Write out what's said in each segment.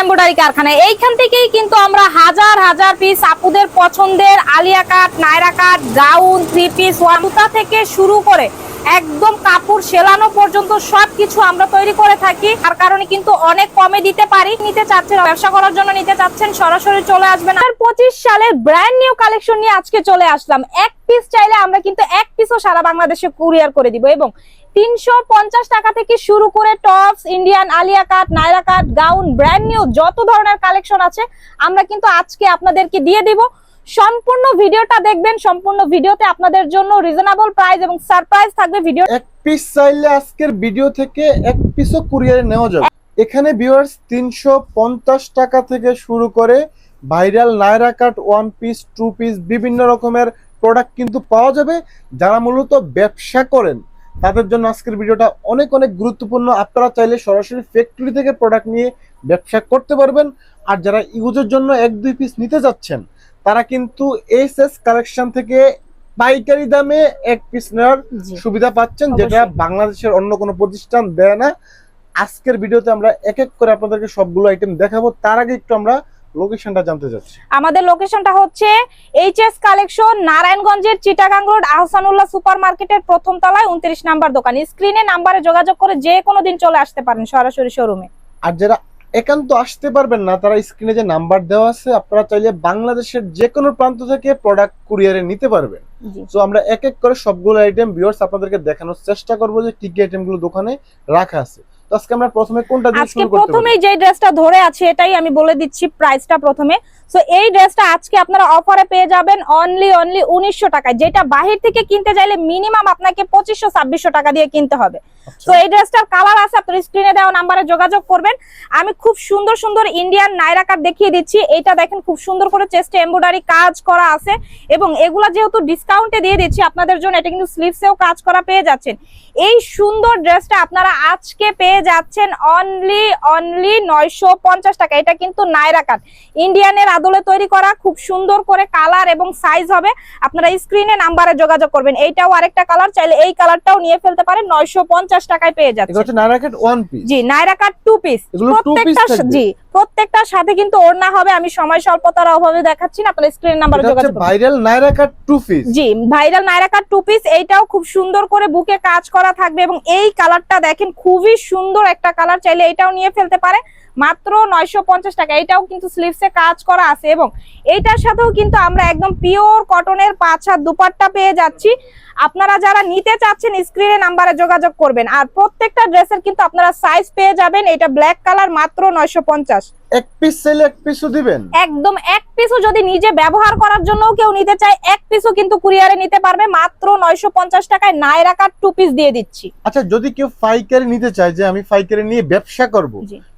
Embroidery কারখানা। এইখান থেকেই কিন্তু আমরা হাজার হাজার পিস আপুদের পছন্দের Alia cut Naira cut gown three piece ওয়ানুতা থেকে শুরু করে একদম কাপড় সেলানো পর্যন্ত সবকিছু আমরা তৈরি করে থাকি। আর কারণে কিন্তু অনেক কমে দিতে পারি। নিতে চাচ্ছেন, ব্যবসা করার জন্য নিতে চাচ্ছেন, সরাসরি চলে আসবেন। আর পঁচিশ সালের ব্র্যান্ড নিউ কালেকশন নিয়ে আজকে চলে আসলাম। এক পিস চাইলে আমরা কিন্তু এক পিসও সারা বাংলাদেশে কুরিয়ার করে দিব এবং তিনশো পঞ্চাশ টাকা থেকে শুরু করে tops Indian Alia cut Naira cut gown brand new যত ধরনের কালেকশন আছে, আমরা কিন্তু আজকে আপনাদেরকে দিয়ে দিব। সম্পূর্ণ ভিডিওটা দেখবেন, সম্পূর্ণ ভিডিওতে আপনাদের জন্য রিজনেবল প্রাইস এবং সারপ্রাইজ থাকবে ভিডিও এক পিস চাইলে আজকের ভিডিও থেকে এক পিসও কুরিয়ারে নেওয়া যাবে। এখানে ভিউয়ার্স তিনশো পঞ্চাশ টাকা থেকে শুরু করে viral Naira cut one piece two piece বিভিন্ন রকমের প্রোডাক্ট কিন্তু পাওয়া যাবে। যারা মূলত ব্যবসা করেন, তাদের জন্য আজকের ভিডিওটা অনেক অনেক গুরুত্বপূর্ণ। আপনারা চাইলে সরাসরি ফ্যাক্টরি থেকে প্রোডাক্ট নিয়ে ব্যবসা করতে পারবেন। আর যারা ইউজের জন্য এক, দুই পিস নিতে যাচ্ছেন তারা কিন্তু এস এস কালেকশন থেকে পাইকারি দামে এক পিস নেওয়ার সুবিধা পাচ্ছেন যেটা বাংলাদেশের অন্য কোনো প্রতিষ্ঠান দেয় না। আজকের ভিডিওতে আমরা এক এক করে আপনাদেরকে সবগুলো আইটেম দেখাবো। তার আগে একটু আমরা লোকেশনটা জানতে চাচ্ছি। আমাদের লোকেশনটা হচ্ছে এইচএস কালেকশন নারায়ণগঞ্জের চিটাগাং রোড আহসানুল্লাহ সুপার মার্কেটের প্রথম তলায় উনত্রিশ নাম্বার দোকান। স্ক্রিনে নাম্বারে যোগাযোগ করে যে কোনো দিন চলে আসতে পারেন সরাসরি শোরুমে আর যারা একান্ত আসতে পারবেন না। তারা স্ক্রিনে যে নাম্বার দেওয়া আছে আপনারা চাইলে বাংলাদেশের যে কোনো প্রান্ত থেকে প্রোডাক্ট কুরিয়ারে নিতে পারবেন। তো আমরা এক এক করে সবগুলো আইটেম ভিউয়ার্স আপনাদেরকে দেখানোর চেষ্টা করব যে কি কি আইটেমগুলো দোকানে রাখা আছে। তো আজকে আমরা প্রথমে কোনটা দিয়ে শুরু করতে পারি? প্রথমেই যে ড্রেসটা ধরে আছে এটাই আমি বলে দিচ্ছি প্রাইসটা প্রথমে। সো এই ড্রেসটা আজকে আপনারা অফারে পেয়ে যাবেন অনলি অনলি উনিশশো টাকায়। যেটা বাহির থেকে কিনতে চাইলে মিনিমাম আপনাকে পঁচিশশো ছাব্বিশশো টাকা দিয়ে কিনতে হবে। আচ্ছা। তো এই ড্রেসটার কালার আছে আপনার স্ক্রিনে দেওয়া নাম্বারে যোগাযোগ করবেন। আমি খুব সুন্দর সুন্দর ইন্ডিয়ান নাইরা কাট দেখিয়ে দিচ্ছি। এটা দেখেন খুব সুন্দর করে চেস্টে এমব্রয়ডারি কাজ করা আছে। এবং এগুলা যেহেতু ডিসকাউন্টে দিয়ে দিচ্ছি আপনাদের জন্য এটা কিন্তু স্লিভসেও কাজ করা পেয়ে যাচ্ছেন। এই সুন্দর ড্রেসটা আপনারা আজকে পেয়ে যাচ্ছেন অনলি অনলি নয়শো পঞ্চাশ টাকা। এটা কিন্তু কাট ইন্ডিয়ানের আদলে তৈরি করা খুব সুন্দর করে কালার এবং সাইজ হবে। আপনারা স্ক্রিনে নাম্বারে যোগাযোগ করবেন। এইটাও আরেকটা কালার চাইলে এই কালারটাও নিয়ে ফেলতে পারেন। নয়শো পঞ্চাশ টাকায় পেয়ে যাচ্ছে জি কাট টু পিস প্রত্যেকটা জি প্রত্যেকটার সাথে কিন্তু ওড়না হবে। আমি সময় স্বল্পতার অভাবে দেখাচ্ছি না। আপনার স্ক্রিন নাম্বারে যোগাযোগ ভাইরাল টু পিস জি viral Naira cut two piece এইটাও খুব সুন্দর করে বুকে কাজ করা থাকবে এবং এই কালারটা দেখেন খুবই সুন্দর একটা কালার চাইলে এটাও নিয়ে ফেলতে পারে। মাত্র নয়শো পঞ্চাশ টাকা। এটাও কিন্তু স্লিভসে কাজ করা আছে এবং এইটার সাথেও কিন্তু আমরা একদম পিওর কটনের পাছা দুপাট্টা পেয়ে যাচ্ছি। আপনারা যারা নিতে চাচ্ছেন স্ক্রিনে নাম্বারে যোগাযোগ করবেন। আর প্রত্যেকটা ড্রেসের কিন্তু আপনারা সাইজ পেয়ে যাবেন। এটা ব্ল্যাক কালার মাত্র নয়শো পঞ্চাশ। এক পিস এক পিসও দিবেন? একদম এক পিসও যদি নিজে ব্যবহার করার জন্য কেউ নিতে চায় এক পিসও কিন্তু কুরিয়ারে নিতে পারবে। মাত্র নয়শো পঞ্চাশ টাকায় নায়রা কাট টু পিস দিয়ে দিচ্ছি। আচ্ছা যদি কেউ পাইকারি নিতে চায় যে আমি পাইকারি নিয়ে ব্যবসা করব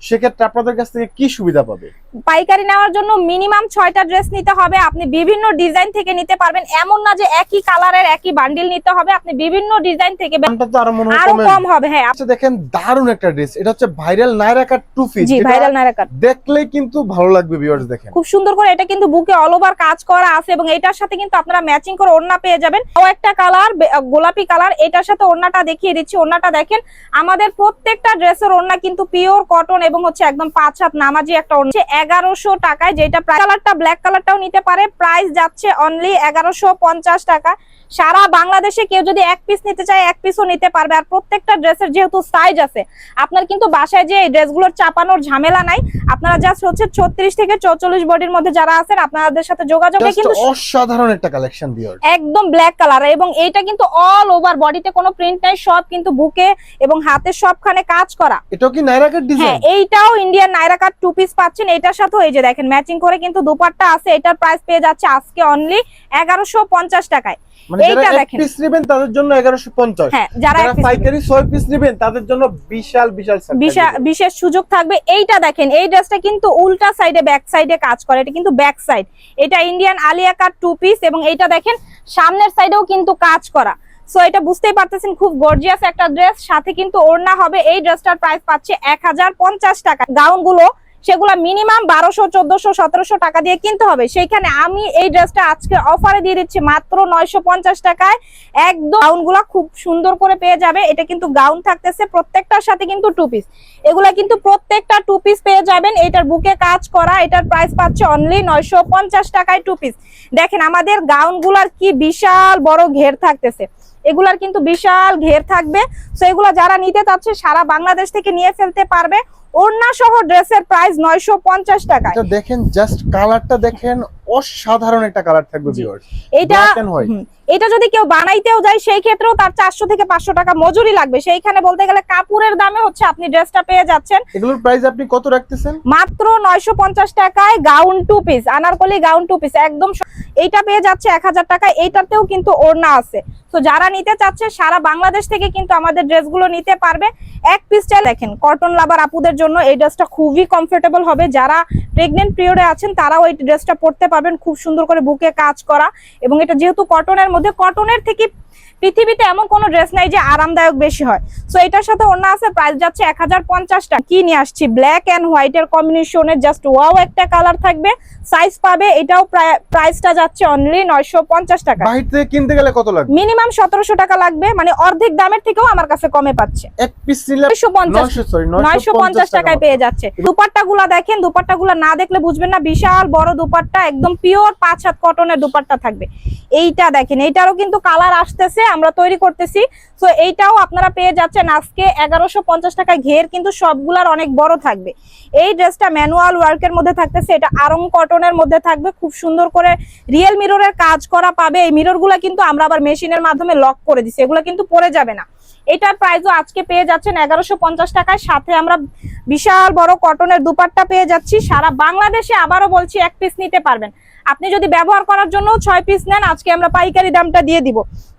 সেক্ষেত্রে আপনাদের কাছ থেকে কি সুবিধা পাবে? পাইকারি নেওয়ার জন্য মিনিমাম ছয়টা ড্রেস নিতে হবে। আপনি বিভিন্ন ডিজাইন থেকে নিতে পারবেন। এমন না যে একই কালারের একই বান্ডিল নিতে হবে। আপনি বিভিন্ন ডিজাইন থেকে আরও কম হবে হ্যাঁ। আচ্ছা দেখেন দারুণ একটা ড্রেস। এটা হচ্ছে ভাইরাল নাইরাকাট টু পিস জি ভাইরাল নায়রা কাট দেখলেই কিন্তু ভালো লাগবে ভিউয়ার্স দেখেন। খুব সুন্দর করে এটা কিন্তু বুকে অল ওভার কাজ করা আছে এবং এটার সাথে কিন্তু আপনারা ম্যাচিং করে ওড়না পেয়ে যাবেন। ও একটা কালার গোলাপি কালার এটার সাথে ওড়নাটা দেখিয়ে দিচ্ছি। ওড়নাটা দেখেন, আমাদের প্রত্যেকটা ড্রেসের ওড়না কিন্তু পিওর কটন এবং হচ্ছে একদম পাঁচ হাত নামাজি একটা ওড়না। এগারোশো টাকায় যেটা কালারটা ব্ল্যাক কালারটাও নিতে পারে। প্রাইস যাচ্ছে অনলি এগারোশো টাকা। সারা বাংলাদেশে কেউ যদি এক পিস নিতে চায় এক পিসও নিতে পারবে। আর প্রত্যেকটা ড্রেসের যেহেতু সাইজ আছে আপনার কিন্তু বাসায় যে এই ড্রেসগুলোর চাপানোর ঝামেলা নাই আপনারা জাস্ট হচ্ছে ছত্রিশ থেকে চৌচল্লিশ বডির মধ্যে যারা আছেন আপনাদের সাথে যোগাযোগে কিন্তু অসাধারণ একটা কালেকশন একদম ব্ল্যাক কালার এবং এইটা কিন্তু অল ওভার বডিতে কোনো প্রিন্ট নাই সব কিন্তু বুকে এবং হাতের সবখানে কাজ করা। এটাও কি নাইরাকাট হ্যাঁ ডিজাইন এইটাও Indian Naira cut two piece পাচ্ছেন এটার সাথে এই যে দেখেন ম্যাচিং করে কিন্তু দুপাট্টা আছে এটার প্রাইস পেয়ে যাচ্ছে আজকে অনলি এগারোশো পঞ্চাশ টাকায়। মানে এইটা যারা এক দেখেন। পিস নেবেন তাদের জন্য 1150 হ্যাঁ যারা যারা এক piece পাইকারি 6 পিস নেবেন তাদের জন্য বিশাল বিশাল set বিশা- থাকবে। বিশেষ সুযোগ থাকবে। এইটা দেখেন এই ড্রেসটা কিন্তু উল্টা সাইডে ব্যাক সাইডে কাজ করে। এটা কিন্তু ব্যাক সাইড এটা Indian Alia cut two piece এবং এইটা দেখেন সামনের সাইডেও কিন্তু কাজ করা। সো এটা বুঝতেই পারতেছেন খুব গর্জিয়াস একটা ড্রেস সাথে কিন্তু ওড়না হবে। এই ড্রেসটার প্রাইস পাচ্ছে এক হাজার পঞ্চাশ টাকা। গাউনগুলো সেগুলো মিনিমাম বারোশো, চোদ্দশো, সতেরোশো টাকা দিয়ে কিনতে হবে। সেইখানে আমি এই ড্রেসটা আজকে অফারে দিয়ে দিচ্ছি মাত্র নয়শো পঞ্চাশ টাকায়। একদম গাউনগুলা খুব সুন্দর করে পেয়ে যাবে। এটা কিন্তু গাউন থাকতেছে প্রত্যেকটার সাথে কিন্তু টু পিস এগুলা কিন্তু প্রত্যেকটা টু পিস পেয়ে যাবেন। এটার বুকে কাজ করা, এটার প্রাইস পাচ্ছে অনলি নয়শো পঞ্চাশ টাকায় টু পিস দেখেন আমাদের গাউনগুলার কি বিশাল বড় ঘের থাকতেছে। এগুলার কিন্তু বিশাল ঘের থাকবে। তো এগুলা যারা নিতে চাচ্ছে, সারা বাংলাদেশ থেকে নিয়ে ফেলতে পারবে। ওড়না সহ ড্রেসের প্রাইস নয়শো পঞ্চাশ টাকা দেখেন জাস্ট কালারটা দেখেন অসাধারণ একটা কালার থাকবে ভিউয়ার্স এটা এটা যদি কেউ বানাইতেও যায় সেই ক্ষেত্রেও তার চারশো থেকে পাঁচশো টাকা মজুরি লাগবে। সেইখানে বলতে গেলে কাপড়ের দামে হচ্ছে আপনি ড্রেসটা পেয়ে যাচ্ছেন। এগুলোর প্রাইস আপনি কত রাখতেছেন? মাত্র নয়শো পঞ্চাশ টাকায় gown two piece Anarkali gown two piece একদম এইটা পেয়ে যাচ্ছে এক হাজার টাকায়। এইটাতেও কিন্তু ওড়না আছে। তো যারা নিতে চাচ্ছে সারা বাংলাদেশ থেকে কিন্তু আমাদের ড্রেসগুলো নিতে পারবে। এক পিস চাই দেখেন কটন লাভার আপুদের জন্য এই ড্রেসটা খুবই কমফোর্টেবল হবে। যারা প্রেগনেন্ট পিরিয়ডে আছেন তারাও এই ড্রেসটা পরতে পারবেন খুব সুন্দর করে বুকে কাজ করা। এবং এটা যেহেতু কটনের মধ্যে কটনের থেকে পৃথিবীতে এমন কোনো ড্রেস নাই যে আরামদায়ক বেশি হয়। সো এটার সাথে অন্য আছে প্রাইস যাচ্ছে এক হাজার পঞ্চাশ টাকা। কি নিয়ে আসছি? ব্ল্যাক অ্যান্ড হোয়াইট এর কম্বিনেশনে জাস্ট ওয়াও একটা কালার থাকবে। সাইজ পাবে এটাও প্রাইসটা যাচ্ছে অনলি নয়শো পঞ্চাশ টাকা। বাহির থেকে কিনতে গেলে কত লাগবে? মিনিমাম সতেরোশো টাকা লাগবে মানে অর্ধেক দামের থেকেও আমার কাছে কমে পাচ্ছে। এক পিস নিলে নয়শো পঞ্চাশ 900 সরি নয়শো পঞ্চাশ টাকায় পেয়ে যাচ্ছে। দুপাট্টা গুলা দেখেন দুপাট্টা গুলা না দেখলে বুঝবেন না বিশাল বড় দুপাট্টা একদম পিওর পাঁচ হাত কটনের দুপাট্টা থাকবে। এইটা দেখেন, এইটারও কিন্তু কালার আসতেছে, আমরা তৈরি করতেছি। তো এইটাও আপনারা পেয়ে যাচ্ছেন আজকে এগারোশো পঞ্চাশ টাকায় ঘের, কিন্তু সবগুলার অনেক বড় থাকবে। এই ড্রেসটা ম্যানুয়াল ওয়ার্কের মধ্যে থাকতেছে, এটা আরং কটনের মধ্যে থাকবে, খুব সুন্দর করে রিয়েল মিররের কাজ করা পাবে। এই মিররগুলা কিন্তু আমরা আবার মেশিনের মাধ্যমে লক করে দিচ্ছি এগুলো কিন্তু পরে যাবে না। এটার প্রাইসও আজকে পেয়ে যাচ্ছেন এগারোশো পঞ্চাশ টাকায়। সাথে আমরা বিশাল বড় কটনের দুপাট্টা পেয়ে যাচ্ছি। সারা বাংলাদেশে আবারও বলছি, এক পিস নিতে পারবেন। আপনি যদি ব্যবহার করার জন্য ছয় পিস নেন, আজকে আমরা পাইকারি দামটা দিয়ে দিব।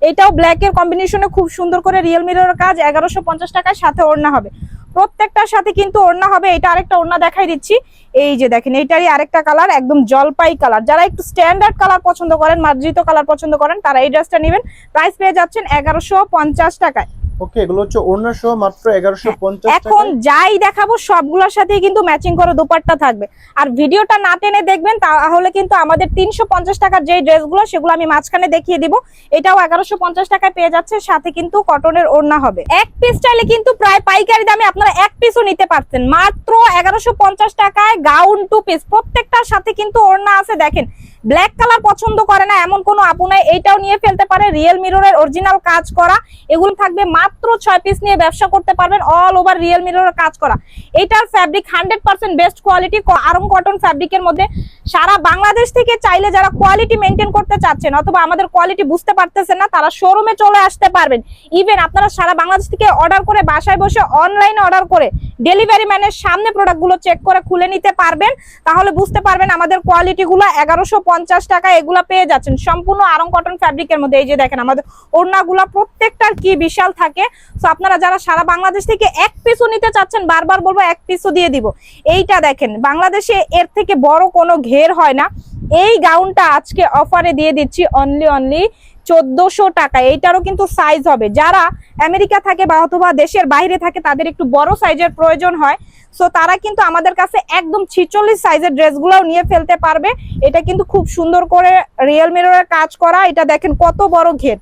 এটাও ব্ল্যাক এর কম্বিনেশনে খুব সুন্দর করে রিয়েল মিররের কাজ, এগারোশো পঞ্চাশ টাকায় সাথে ওড়না হবে। প্রত্যেকটার সাথে কিন্তু ওড়না হবে। এটা আরেকটা ওড়না দেখাই দিচ্ছি। এই যে দেখেন, এইটারই আরেকটা কালার একদম জলপাই কালার যারা একটু স্ট্যান্ডার্ড কালার পছন্দ করেন, মার্জিত কালার পছন্দ করেন, তারা এই ড্রেসটা নেবেন। প্রাইস পেয়ে যাচ্ছেন এগারোশো পঞ্চাশ টাকায়। ওকে এগুলো হচ্ছে মাত্র এগারোশো পঞ্চাশ এখন যাই দেখাবো সবগুলোর সাথেই কিন্তু ম্যাচিং করে দুপাট্টা থাকবে। আর ভিডিওটা না টেনে দেখবেন তাহলে কিন্তু আমাদের তিনশো পঞ্চাশ টাকার যে ড্রেসগুলো সেগুলো আমি মাঝখানে দেখিয়ে দিব। এটাও এগারোশো পঞ্চাশ টাকায় পেয়ে যাচ্ছে সাথে কিন্তু কটনের ওড়না হবে। এক পিস চাইলে কিন্তু প্রায় পাইকারি দামে আপনারা এক পিসও নিতে পারছেন। মাত্র এগারোশো পঞ্চাশ টাকায় গাউন টু পিস প্রত্যেকটার সাথে কিন্তু ওড়না আছে দেখেন। ব্ল্যাক কালার পছন্দ করে না এমন কোনো আপু নাই এইটাও নিয়ে ফেলতে পারে। রিয়েল মিররের অরিজিনাল কাজ করা এগুলো থাকবে মাত্র ছয় পিস নিয়ে ব্যবসা করতে পারবেন অল ওভার রিয়েল মিররের কাজ করা। এটার fabric hundred percent best quality Aarong cotton ফ্যাব্রিকের মধ্যে। সারা বাংলাদেশ থেকে চাইলে যারা কোয়ালিটি মেনটেন করতে চাচ্ছেন অথবা আমাদের কোয়ালিটি বুঝতে পারতেছেন না, তারা শোরুমে চলে আসতে পারবেন। ইভেন আপনারা সারা বাংলাদেশ থেকে অর্ডার করে বাসায় বসে অনলাইনে অর্ডার করে ডেলিভারি ম্যানের সামনে প্রোডাক্টগুলো চেক করে খুলে নিতে পারবেন। তাহলে বুঝতে পারবেন আমাদের কোয়ালিটিগুলো এগারোশো পঞ্চাশ টাকা এগুলো পেয়ে যাচ্ছেন। সম্পূর্ণ আরং কটন ফ্যাব্রিকের মধ্যে। এই যে দেখেন আমাদের ওড়নাগুলা প্রত্যেকটার কি বিশাল থাকে। তো আপনারা যারা সারা বাংলাদেশ থেকে এক পিসও নিতে চাচ্ছেন, বারবার বলব এক পিসও দিয়ে দিব। এইটা দেখেন, বাংলাদেশে এর থেকে বড় কোনো ঘের হয় না। এই গাউনটা আজকে অফারে দিয়ে দিচ্ছি অনলি অনলি চোদ্দশো টাকা। এইটারও কিন্তু সাইজ হবে। যারা আমেরিকা থাকে বা অথবা দেশের বাইরে থাকে, তাদের একটু বড় সাইজের প্রয়োজন হয়। সো তারা কিন্তু আমাদের কাছে একদম ছিচল্লিশ সাইজের ড্রেসগুলোও নিয়ে ফেলতে পারবে। এটা কিন্তু খুব সুন্দর করে রিয়েল মিররের কাজ করা। এটা দেখেন কত বড় ঘের।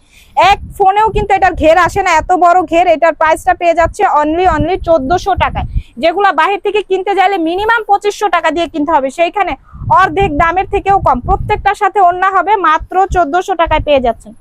এক ফোনেও কিন্তু এটার ঘের আসে না, এত বড় ঘের। এটার প্রাইসটা পেয়ে যাচ্ছে অনলি অনলি চোদ্দশো টাকায়। যেগুলো বাহির থেকে কিনতে চাইলে মিনিমাম পঁচিশশো টাকা দিয়ে কিনতে হবে। সেইখানে অর্ধেক দামের থেকেও কম। প্রত্যেকটার সাথে অন্য হবে, মাত্র চোদ্দশো টাকায় পেয়ে যাচ্ছেন।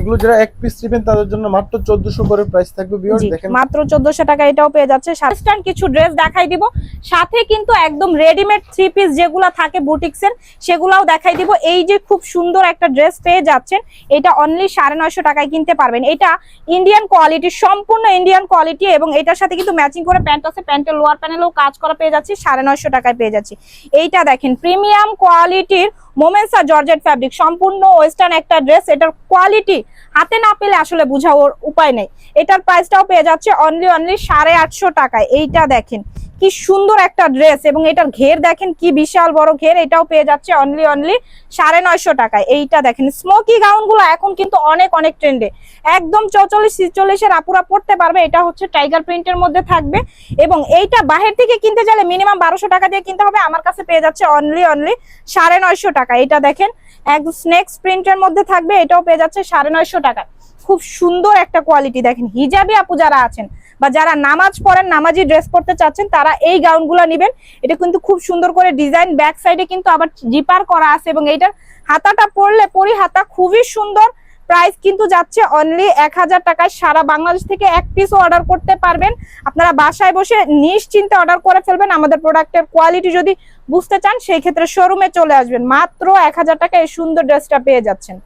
এগুলো যারা এক পিস নেবেন তাদের জন্য মাত্র চোদ্দশো করে প্রাইস থাকবে ভিউয়ার্স দেখেন। মাত্র চোদ্দশো টাকা এটাও পেয়ে যাচ্ছে। ওয়েস্টার্ন কিছু ড্রেস দেখাই দিব। সাথে কিন্তু একদম রেডিমেড থ্রি পিস যেগুলো থাকে বুটিক্স এর সেগুলাও দেখাই দিব। এই যে খুব সুন্দর একটা ড্রেস পেয়ে যাচ্ছেন এটা অনলি সাড়ে নয়শো টাকায় কিনতে পারবেন। এটা ইন্ডিয়ান কোয়ালিটি সম্পূর্ণ ইন্ডিয়ান কোয়ালিটি এবং এটার সাথে কিন্তু ম্যাচিং করে প্যান্ট আছে প্যান্টের লোয়ার প্যানেলেও কাজ করা পেয়ে যাচ্ছি সাড়ে নয়শো টাকায় পেয়ে যাচ্ছি। এইটা দেখেন প্রিমিয়াম কোয়ালিটির মোমেন্সা জর্জেট ফ্যাব্রিক সম্পূর্ণ ওয়েস্টার্ন একটা ড্রেস এটার কোয়ালিটি হাতে না পেলে আসলে বোঝাওয়ার উপায় নেই। এটার প্রাইসটাও পেয়ে যাচ্ছে অনলি অনলি সাড়ে আটশো টাকায়। এইটা দেখেন। কি সুন্দর একটা ড্রেস এবং এটার ঘের দেখেন কি বিশাল বড় ঘের, এটাও পেয়ে যাচ্ছে অনলি অনলি সাড়ে নয়শো টাকায়। এইটা দেখেন স্মোকি গাউনগুলো এখন কিন্তু অনেক অনেক ট্রেন্ডে একদম চৌচল্লিশ, ছিচল্লিশের আপুরা পড়তে পারবে, এটা হচ্ছে টাইগার প্রিন্টের মধ্যে থাকবে এবং এইটা বাহির থেকে কিনতে গেলে মিনিমাম বারোশো টাকা দিয়ে কিনতে হবে, আমার কাছে পেয়ে যাচ্ছে অনলি অনলি সাড়ে নয়শো টাকা। এটা দেখেন একদম স্নেক্স প্রিন্টের মধ্যে থাকবে, এটাও পেয়ে যাচ্ছে সাড়ে নয়শো টাকা খুব সুন্দর একটা কোয়ালিটি দেখেন, হিজাবি আপু যারা আছেন বা যারা নামাজ পড়েন, নামাজি ড্রেস পরতে চাচ্ছেন, তারা এই গাউনগুলো নেবেন। এটা কিন্তু খুব সুন্দর করে ডিজাইন ব্যাক সাইডে কিন্তু আবার জিপার করা আছে এবং এইটার হাতাটা পরলে পরি হাতা খুবই সুন্দর। প্রাইস কিন্তু যাচ্ছে অনলি এক হাজার টাকায়। সারা বাংলাদেশ থেকে এক পিসও অর্ডার করতে পারবেন। আপনারা বাসায় বসে নিশ্চিন্তে অর্ডার করে ফেলবেন। আমাদের প্রোডাক্টের কোয়ালিটি যদি বুঝতে চান, সেই ক্ষেত্রে শোরুমে চলে আসবেন। মাত্র এক হাজার টাকা এই সুন্দর ড্রেসটা পেয়ে যাচ্ছেন।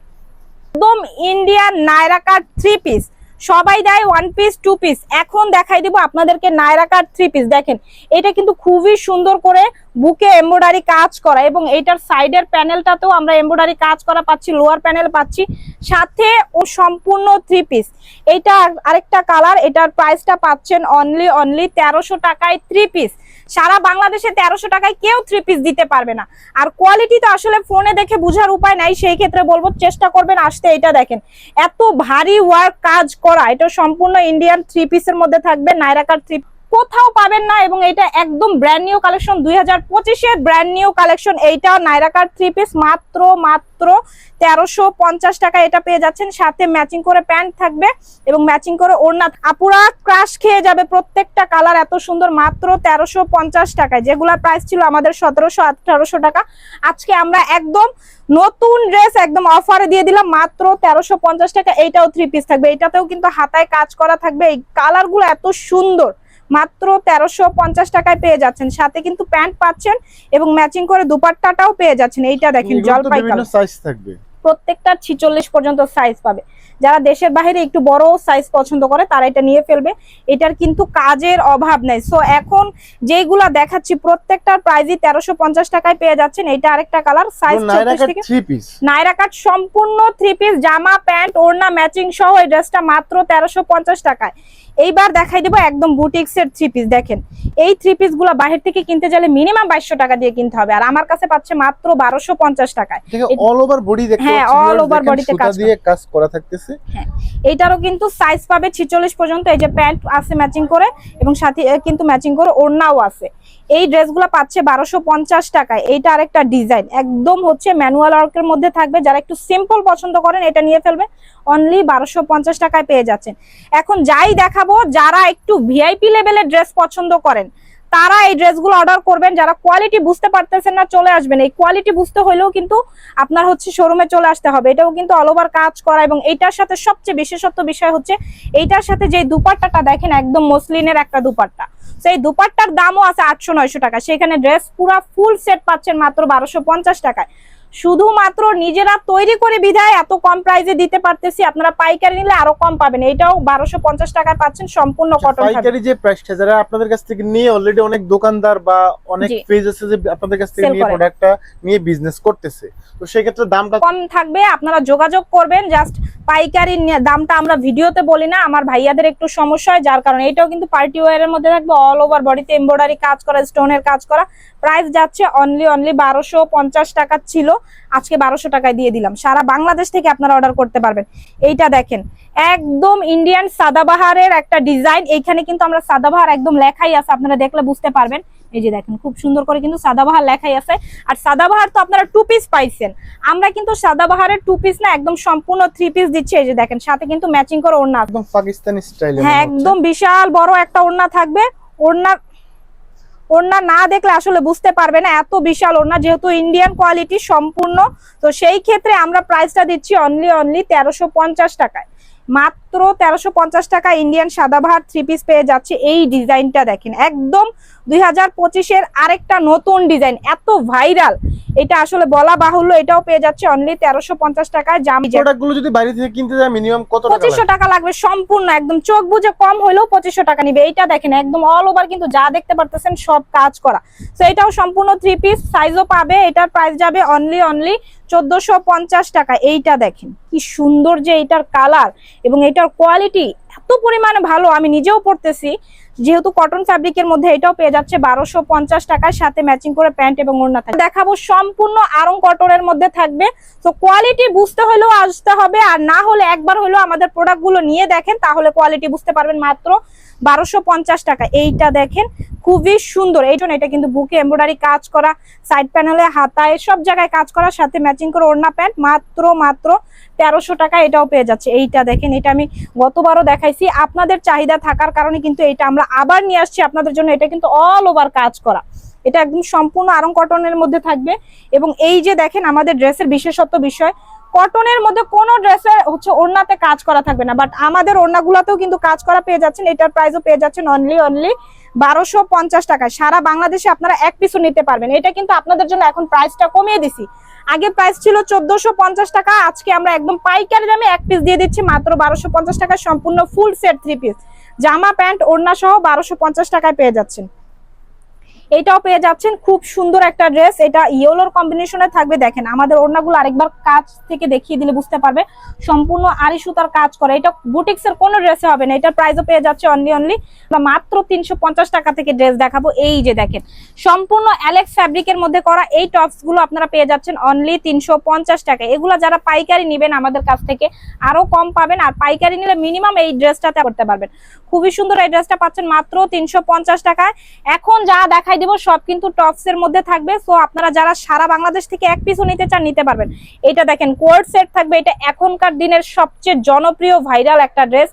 একদম Indian Naira cut three piece সবাই দেয় ওয়ান পিস টু পিস এখন দেখাই দিব আপনাদেরকে নায়রা কাট থ্রি পিস দেখেন, এটা কিন্তু খুবই সুন্দর করে বুকে এমব্রয়ডারি কাজ করা এবং এটার সাইডের প্যানেলটাতেও আমরা এমব্রয়ডারি কাজ করা পাচ্ছি লোয়ার প্যানেল পাচ্ছি। সাথে ও সম্পূর্ণ থ্রি পিস এইটা আরেকটা কালার এটার প্রাইসটা পাচ্ছেন অনলি অনলি তেরোশো টাকায় থ্রি পিস সারা বাংলাদেশে তেরোশো টাকায় কেউ থ্রি পিস দিতে পারবে না। আর কোয়ালিটি তো আসলে ফোনে দেখে বুঝার উপায় নাই, সেই ক্ষেত্রে বলব চেষ্টা করবেন আসতে এটা দেখেন। এত ভারী ওয়ার্ক কাজ করা, এটা সম্পূর্ণ ইন্ডিয়ান থ্রি পিসের মধ্যে থাকবে নাইরাকার থ্রি কোথাও পাবেন না এবং এটা একদম ব্র্যান্ড নিউ কালেকশন দুই হাজার ব্র্যান্ড নিউ কালেকশন এইটা নাইরাকার থ্রি পিস মাত্র মাত্র তেরোশো পঞ্চাশ টাকা এটা পেয়ে যাচ্ছেন। সাথে ম্যাচিং করে প্যান্ট থাকবে এবং ম্যাচিং করে ওড়না। আপুরা ক্রাশ খেয়ে যাবে প্রত্যেকটা কালার এত সুন্দর, মাত্র তেরোশো পঞ্চাশ টাকায়। যেগুলোর প্রাইস ছিল আমাদের সতেরোশো আঠারোশো টাকা। আজকে আমরা একদম নতুন ড্রেস একদম অফারে দিয়ে দিলাম, মাত্র তেরোশো পঞ্চাশ টাকা। এইটাও থ্রি পিস থাকবে। এটাতেও কিন্তু হাতায় কাজ করা থাকবে। এই কালারগুলো এত সুন্দর। মাত্র তেরোশো পঞ্চাশ টাকায় পেয়ে যাচ্ছেন। সাথে কিন্তু প্যান্ট পাচ্ছেন এবং ম্যাচিং করে দুপাট্টাটাও পেয়ে যাচ্ছেন। এইটা দেখেন জলপাই সাইজ থাকবে। প্রত্যেকটা ছিচল্লিশ পর্যন্ত সাইজ পাবে। যারা দেশের বাইরে একটু বড় সাইজ পছন্দ করে তারা এটা নিয়ে ফেলবে। এটার কিন্তু কাজের অভাব নেই। সো এখন যেগুলা দেখাচ্ছি প্রত্যেকটার প্রাইজই তেরোশো পঞ্চাশ টাকায় পেয়ে যাচ্ছেন। এটা আরেকটা কালার সাইজ নাইরা কাট সম্পূর্ণ থ্রি পিস জামা প্যান্ট ওড়না ম্যাচিং সহ এই ড্রেসটা মাত্র তেরোশো পঞ্চাশ টাকায়। এইবার দেখাই দেবো একদম বুটিক্স এর থ্রি পিস দেখেন। এই থ্রি পিসগুলো বাহির থেকে কিনতে গেলে মিনিমাম বাইশশো টাকা দিয়ে কিনতে হবে। আর আমার কাছে পাচ্ছে মাত্র বারোশো পঞ্চাশ টাকায়। অল ওভার বডি হ্যাঁ, কাজ করা। থাকতেছে। এইটারও কিন্তু সাইজ পাবে ছিচল্লিশ পর্যন্ত। এই যে প্যান্ট আছে ম্যাচিং করে এবং সাথে কিন্তু ম্যাচিং করে ওড়নাও আছে। এই ড্রেসগুলো পাচ্ছে বারোশো পঞ্চাশ টাকায়। এইটা আরেকটা ডিজাইন একদম হচ্ছে ম্যানুয়াল ওয়ার্কের মধ্যে থাকবে। যারা একটু সিম্পল পছন্দ করেন এটা নিয়ে ফেলবে। অনলি বারোশো পঞ্চাশ টাকায় পেয়ে যাচ্ছেন। এখন যাই দেখাবো, যারা একটু ভিআইপি লেভেলের ড্রেস পছন্দ করেন, তারা এই ড্রেসগুলো অর্ডার করবেন। যারা কোয়ালিটি বুঝতে পারতেছেন না, চলে আসবেন। এই কোয়ালিটি বুঝতে হলেও কিন্তু আপনার হচ্ছে শোরুমে চলে আসতে হবে। এটাও কিন্তু অল ওভার কাজ করা এবং এইটার সাথে সবচেয়ে বিশেষত্ব বিষয় হচ্ছে এইটার সাথে যে দুপাট্টাটা দেখেন, একদম মসলিনের একটা দুপাট্টা। সেই দুপাট্টার দামও আছে আটশো নয়শো টাকা। সেখানে ড্রেস পুরা ফুল সেট পাচ্ছেন মাত্র বারোশো পঞ্চাশ টাকায়। শুধুমাত্র নিজেরা তৈরি করে বিধায় এত কম প্রাইসে দিতে পারতেছি আপনারা পাইকারি নিলে আরও কম পাবেন। এটাও বারোশো পঞ্চাশ টাকায় পাচ্ছেন সম্পূর্ণ কটন পাইকারি যে প্রাইসটা যারা আপনাদের কাছ থেকে নিয়ে অলরেডি অনেক দোকানদার বা অনেক পেজ আছে যে আপনাদের কাছ থেকে নিয়ে প্রোডাক্টটা নিয়ে বিজনেস করতেছে। তো সেই ক্ষেত্রে দামটা কম থাকবে আপনারা যোগাযোগ করবেন জাস্ট পাইকারি দামটা আমরা ভিডিওতে বলি না আমার ভাইয়াদের একটু সমস্যা হয় যার কারণে এটাও কিন্তু পার্টি ওয়ারের মধ্যে থাকবে অল ওভার বডিতে এমব্রয়ডারি কাজ করা স্টোনের কাজ করা। প্রাইস যাচ্ছে অনলি অনলি বারোশো পঞ্চাশ টাকা ছিল। আজকে বারোশো টাকায় দিয়ে দিলাম। সারা বাংলাদেশ থেকে আপনারা অর্ডার করতে পারবেন। এইটা দেখেন একদম ইন্ডিয়ান সাদাবাহারের একটা ডিজাইন এইখানে কিন্তু আমরা সাদাবাহার একদম লেখাই আছে আপনারা দেখলে বুঝতে পারবেন। এই যে দেখেন খুব সুন্দর করে কিন্তু সাদাবাহার লেখাই আছে। আর সাদাবাহার তো আপনারা টু পিস পাইছেন। আমরা কিন্তু সাদাবাহারের টু পিস না একদম সম্পূর্ণ থ্রি পিস দিচ্ছি। এই যে দেখেন সাথে কিন্তু ম্যাচিং করে ওড়না একদম পাকিস্তানি স্টাইলে হ্যাঁ একদম বিশাল বড় একটা ওড়না থাকবে। ওড়না ওড়না না দেখলে আসলে বুঝতে পারবে না, এত বিশাল ওড়না, যেহেতু ইন্ডিয়ান কোয়ালিটি সম্পূর্ণ। তো সেই ক্ষেত্রে আমরা প্রাইসটা দিচ্ছি অনলি অনলি তেরোশো টাকায়। মাত্র তেরোশো পঞ্চাশ টাকা ইন্ডিয়ান সাদাবাহার থ্রি পিস পেয়ে যাচ্ছে এই ডিজাইনটা দেখেন। একদম দুই হাজার পঁচিশের আরেকটা নতুন ডিজাইন এত ভাইরাল। এটা আসলে বলা বাহুল্য এটাও পেয়ে যাচ্ছে অনলি তেরোশো পঞ্চাশ টাকায় জামি যদি বাইরে থেকে কিনতে যায় মিনিমাম কত পঁচিশশো টাকা লাগবে সম্পূর্ণ একদম। চোখ বুঝে কম হলেও পঁচিশশো টাকা নিবে। এইটা দেখেন একদম অল ওভার কিন্তু যা দেখতে পারতেছেন সব কাজ করা। তো এটাও সম্পূর্ণ থ্রি পিস সাইজও পাবে এটার প্রাইস যাবে অনলি অনলি চোদ্দশো পঞ্চাশ টাকা, এইটা দেখেন। কি সুন্দর যে এটার কালার এবং এটার কোয়ালিটি এত পরিমাণে ভালো, আমি নিজেও পড়তেছি যেহেতু কটন ফ্যাব্রিকের মধ্যে এটাও পেয়ে যাচ্ছে বারোশো পঞ্চাশ টাকার সাথে ম্যাচিং করে প্যান্ট এবং ওড়না থাকবে। দেখাবো সম্পূর্ণ আরং কটনের মধ্যে থাকবে। তো কোয়ালিটি বুঝতে হলেও আসতে হবে, আর না হলে একবার হলেও আমাদের প্রোডাক্টগুলো নিয়ে দেখেন, তাহলে কোয়ালিটি বুঝতে পারবেন মাত্র বারোশো পঞ্চাশ টাকা। এইটা দেখেন খুবই সুন্দর। এই জন্য এটা কিন্তু বুকে এমব্রয়ডারি কাজ করা সাইড প্যানেলে হাতায়, সব জায়গায় কাজ করার সাথে ম্যাচিং করে ওড়না প্যান্ট, মাত্র মাত্র তেরোশো টাকা এটাও পেয়ে যাচ্ছে। এইটা দেখেন, এটা আমি গতবারও দেখাইছি। আপনাদের চাহিদা থাকার কারণে কিন্তু এটা আমরা আবার নিয়ে আসছি আপনাদের জন্য। এটা কিন্তু অল ওভার কাজ করা। এটা একদম সম্পূর্ণ আরং কটনের মধ্যে থাকবে। এবং এই যে দেখেন, আমাদের ড্রেসের বিশেষত্ব বিষয় কটনের মধ্যে কোনো ড্রেসের হচ্ছে ওড়নাতে কাজ করা থাকবে না বাট আমাদের ওড়নাগুলোতেও কিন্তু কাজ করা পেয়ে যাচ্ছেন, এটার প্রাইসও পেয়ে যাচ্ছেন অনলি অনলি বারোশো পঞ্চাশ টাকায়। সারা বাংলাদেশে আপনারা এক পিসও নিতে পারবেন, এটা কিন্তু আপনাদের জন্য এখন প্রাইসটা কমিয়ে দিছি। আগে প্রাইস ছিল চোদ্দশো পঞ্চাশ টাকা, আজকে আমরা একদম পাইকারি দামে এক পিস দিয়ে দিচ্ছি, মাত্র বারোশো পঞ্চাশ টাকা সম্পূর্ণ ফুল সেট থ্রি পিস জামা, প্যান্ট, ওড়না সহ বারোশো পঞ্চাশ টাকায় পেয়ে যাচ্ছেন। এটাও পেয়ে যাচ্ছেন খুব সুন্দর একটা ড্রেস। এটা ইয়েলোর কম্বিনেশনে থাকবে। দেখেন, আমাদের ওড়নাগুলো আরেকবার কাজ থেকে দেখিয়ে দিলে বুঝতে পারবে। সম্পূর্ণ আড়ি সুতার কাজ করে। এটা বুটিক্স এর কোনো ড্রেসে হবে না। এটার প্রাইসও পেয়ে যাচ্ছে অনলি অনলি মাত্র তিনশো পঞ্চাশ টাকা থেকে ড্রেস দেখাবো। এই যে দেখেন, সম্পূর্ণ অ্যালেক্স ফ্যাব্রিকের মধ্যে করা এই টপসগুলো আপনারা পেয়ে যাচ্ছেন অনলি তিনশো পঞ্চাশ টাকা। এগুলো যারা পাইকারি নেবেন আমাদের কাছ থেকে আরও কম পাবেন। আর পাইকারি নিলে মিনিমাম এই ড্রেসটাতে করতে পারবেন। খুবই সুন্দর এই ড্রেসটা পাচ্ছেন মাত্র তিনশো পঞ্চাশ টাকায়। এখন যা দেখাই দিব, সব কিন্তু টপস এর মধ্যে থাকবে। সো আপনারা যারা সারা বাংলাদেশ থেকে এক পিসও নিতে চান, নিতে পারবেন। এটা দেখেন কোয়ার্ড সেট থাকবে। এটা এখনকার দিনের সবচেয়ে জনপ্রিয় ভাইরাল একটা ড্রেস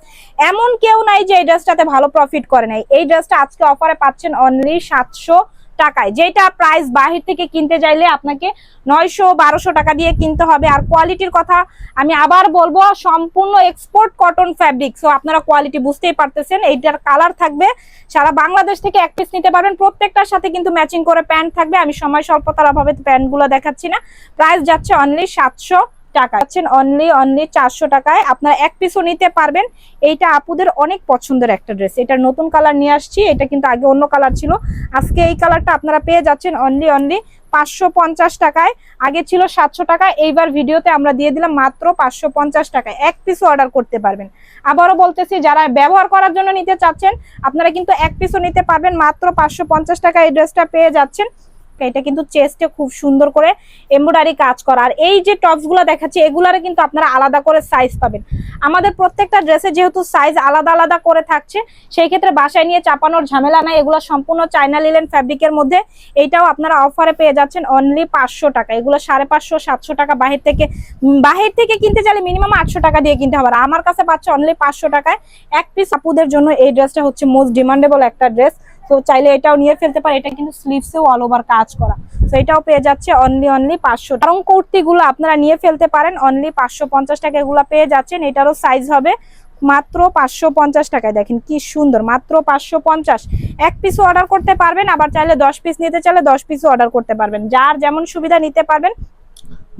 এমন কেউ নাই যে এই ড্রেসটাতে ভালো প্রফিট করে নাই। এই ড্রেসটা আজকে অফারে পাচ্ছেন অনলি সাতশো টাকায়, যেটা প্রাইস বাহির থেকে কিনতে চাইলে আপনাকে নয়শো, বারোশো টাকা দিয়ে কিনতে হবে। আর কোয়ালিটির কথা আমি আবার বলব, সম্পূর্ণ এক্সপোর্ট কটন ফ্যাব্রিক সো আপনারা কোয়ালিটি বুঝতেই পারতেছেন, এইটার কালার থাকবে। সারা বাংলাদেশ থেকে এক পিস নিতে পারবেন। প্রত্যেকটার সাথে কিন্তু ম্যাচিং করে প্যান্ট থাকবে। আমি সময় স্বল্পতার অভাবে প্যান্টগুলো দেখাচ্ছি না। প্রাইস যাচ্ছে অনলি সাতশো। টাকা। পাচ্ছেন অনলি অনলি চারশো টাকায়। আপনারা এক পিসও নিতে পারবেন। এইটা আপুদের অনেক পছন্দের একটা ড্রেস এটার নতুন কালার নিয়ে আসছি। এটা কিন্তু আগে অন্য কালার ছিল। আজকে এই কালারটা আপনারা পেয়ে যাচ্ছেন অনলি অনলি পাঁচশো পঞ্চাশ টাকায়। আগে ছিল সাতশো টাকা এইবার ভিডিওতে আমরা দিয়ে দিলাম মাত্র পাঁচশো পঞ্চাশ টাকায়। এক পিসও অর্ডার করতে পারবেন। আবারও বলতেছি, যারা ব্যবহার করার জন্য নিতে চাচ্ছেন, আপনারা কিন্তু এক পিসও নিতে পারবেন। মাত্র পাঁচশো পঞ্চাশ টাকা এই ড্রেসটা পেয়ে যাচ্ছেন। এটা কিন্তু চেস্টে খুব সুন্দর করে এমব্রয়ডারি কাজ করা। আর এই যে টপসগুলো দেখাচ্ছি, এগুলারে কিন্তু আপনারা আলাদা করে সাইজ পাবেন। আমাদের প্রত্যেকটা ড্রেসে যেহেতু সাইজ আলাদা আলাদা করে থাকছে, সেই ক্ষেত্রে বাসায় নিয়ে চাপানোর ঝামেলা নাই। এগুলো সম্পূর্ণ চাইনা লিলেন ফ্যাব্রিকের মধ্যে। এইটাও আপনারা অফারে পেয়ে যাচ্ছেন অনলি পাঁচশো টাকা। এগুলো সাড়ে পাঁচশো, সাতশো টাকা বাহির থেকে। বাহির থেকে কিনতে চাইলে মিনিমাম আটশো টাকা দিয়ে কিনতে হবে। আর আমার কাছে পাচ্ছে অনলি পাঁচশো টাকায়। এক পিস আপুদের জন্য এই ড্রেসটা হচ্ছে মোস্ট ডিমান্ডেবল একটা ড্রেস তো চাইলে এটাও নিয়ে ফেলতে পারে। এটা কিন্তু স্লিভসেও অল ওভার কাজ করা। তো এটাও পেয়ে যাচ্ছে অনলি অনলি পাঁচশো কারণ কুর্তিগুলো আপনারা নিয়ে ফেলতে পারেন অনলি পাঁচশো পঞ্চাশ টাকা এগুলো পেয়ে যাচ্ছেন। এটারও সাইজ হবে মাত্র পাঁচশো পঞ্চাশ টাকায়। দেখেন কি সুন্দর, মাত্র পাঁচশো পঞ্চাশ। এক পিসও অর্ডার করতে পারবেন, আবার চাইলে দশ পিস নিতে চাইলে দশ পিসও অর্ডার করতে পারবেন। যার যেমন সুবিধা নিতে পারবেন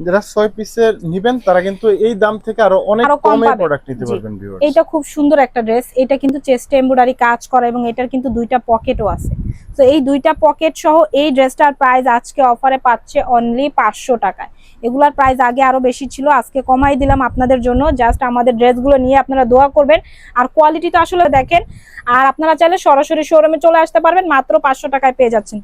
যারা ছয় পিসের নিবেন তারা কিন্তু এই দাম থেকে আরও অনেক কমে প্রোডাক্ট নিতে পারবেন ভিউয়ার্স এইটা খুব সুন্দর একটা ড্রেস এটা কিন্তু চেস্টে এমব্রয়ডারি কাজ করা এবং এটার কিন্তু দুইটা পকেটও আছে। তো এই দুইটা পকেট সহ এই ড্রেসটার প্রাইস আজকে অফারে পাচ্ছে অনলি পাঁচশো টাকায়। এগুলার প্রাইস আগে আরও বেশি ছিল আজকে কমাই দিলাম আপনাদের জন্য। জাস্ট আমাদের ড্রেসগুলো নিয়ে আপনারা দোয়া করবেন। আর কোয়ালিটি তো আসলে দেখেন আর আপনারা চাইলে সরাসরি শোরুমে চলে আসতে পারবেন মাত্র পাঁচশো টাকায় পেয়ে যাচ্ছেন।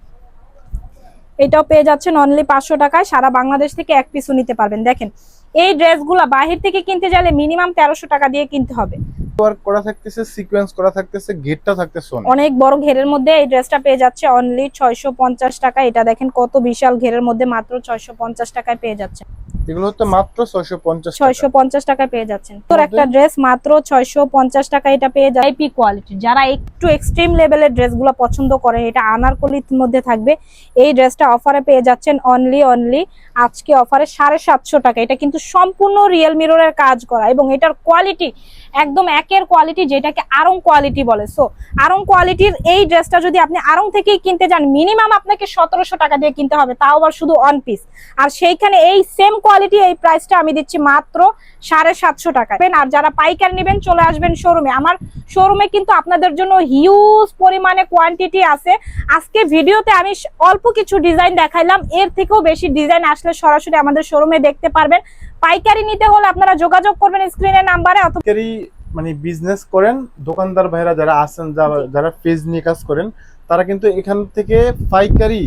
এটাও পেয়ে যাচ্ছেন অনলি পাঁচশো টাকায়। সারা বাংলাদেশ থেকে এক পিসও নিতে পারবেন। দেখেন এই ড্রেসগুলো বাহির থেকে কিনতে চাইলে মিনিমাম তেরোশো টাকা দিয়ে কিনতে হবে। ওয়ার্ক করা থাকতেছে সিকোয়েন্স করা থাকতেছে গেটটা থাকতেছে অনেক। বড় ঘেরের মধ্যে এই ড্রেসটা পেয়ে যাচ্ছে অনলি ছয়শো পঞ্চাশ টাকা। এটা দেখেন কত বিশাল ঘেরের মধ্যে মাত্র ছয়শো পঞ্চাশ টাকায় পেয়ে যাচ্ছে। এগুলো হচ্ছে মাত্র ছয়শো পঞ্চাশ ছয়শো পঞ্চাশ টাকায় পেয়ে যাচ্ছেন। তোর একটা ড্রেস মাত্র ছয়শো পঞ্চাশ টাকা এটা পেয়ে যায় আইপি কোয়ালিটি যারা একটু এক্সট্রিম লেভেলের ড্রেসগুলো পছন্দ করে এটা আনারকলির মধ্যে থাকবে। এই ড্রেসটা অফারে পেয়ে যাচ্ছেন অনলি অনলি আজকে অফারে সাড়ে সাতশো টাকা। এটা কিন্তু সম্পূর্ণ রিয়েল মিররের কাজ করা এবং এটার কোয়ালিটি একদম একের কোয়ালিটি যেটাকে আরং কোয়ালিটি বলে। সো আরং কোয়ালিটির এই ড্রেসটা যদি আপনি আরং থেকেই কিনতে যান মিনিমাম আপনাকে সতেরোশো টাকা দিয়ে কিনতে হবে। তাও আবার শুধু অন পিস আর সেইখানে এই সেম কোয়ালিটি এই প্রাইসটা আমি দিচ্ছি মাত্র সাড়ে সাতশো টাকা আর যারা পাইকার নেবেন চলে আসবেন শোরুমে আমার শোরুমে কিন্তু আপনাদের জন্য হিউজ পরিমাণে কোয়ান্টিটি আছে। আজকে ভিডিওতে আমি অল্প কিছু ডিজাইন দেখাইলাম। এর থেকেও বেশি ডিজাইন আসলে সরাসরি আমাদের শোরুমে দেখতে পারবেন। পাইকারি নিতে হলে আপনারা যোগাযোগ করবেন স্ক্রিনের নাম্বারে অথবা মানে বিজনেস করেন। দোকানদার ভাইরা যারা আছেন যারা যারা পেজ নিয়ে কাজ করেন তারা কিন্তু এখান থেকে পাইকারি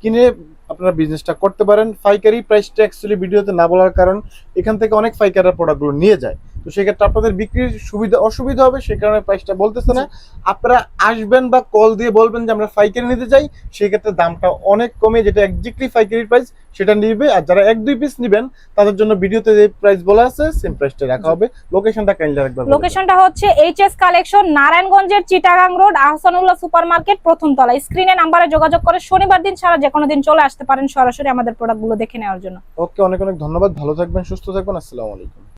কিনে আপনারা বিজনেসটা করতে পারেন। ফাইকারি প্রাইসটা অ্যাকচুয়ালি ভিডিওতে না বলার কারণ এখান থেকে অনেক পাইকাররা প্রোডাক্টগুলো নিয়ে যায়। তো সেক্ষেত্রে আপনাদের বিক্রির সুবিধা অসুবিধা হবে সেই কারণে প্রাইসটা বলতেছে না। আপনারা আসবেন বা কল দিয়ে বলবেন যে আমরা পাইকারি নিতে চাই সেই ক্ষেত্রে দামটা অনেক কমে যেটা একজাক্টলি পাইকারি প্রাইস সেটা নিবে। আর যারা এক দুই পিস নেবেন তাদের জন্য ভিডিওতে যে প্রাইস বলা আছে সেম প্রাইসটা রাখা হবে। লোকেশনটা কাইন্ডলি রাখবেন লোকেশনটা হচ্ছে এইচএস কালেকশন নারায়ণগঞ্জের Chittagong road Ahsanullah super market প্রথম তলা স্ক্রিনে নাম্বারে যোগাযোগ করে শনিবার দিন ছাড়া যে কোনো দিন চলে আসতে পারেন সরাসরি আমাদের প্রোডাক্টগুলো দেখে নেওয়ার জন্য। ওকে অনেক অনেক ধন্যবাদ। ভালো থাকবেন সুস্থ থাকবেন। আসসালামু আলাইকুম।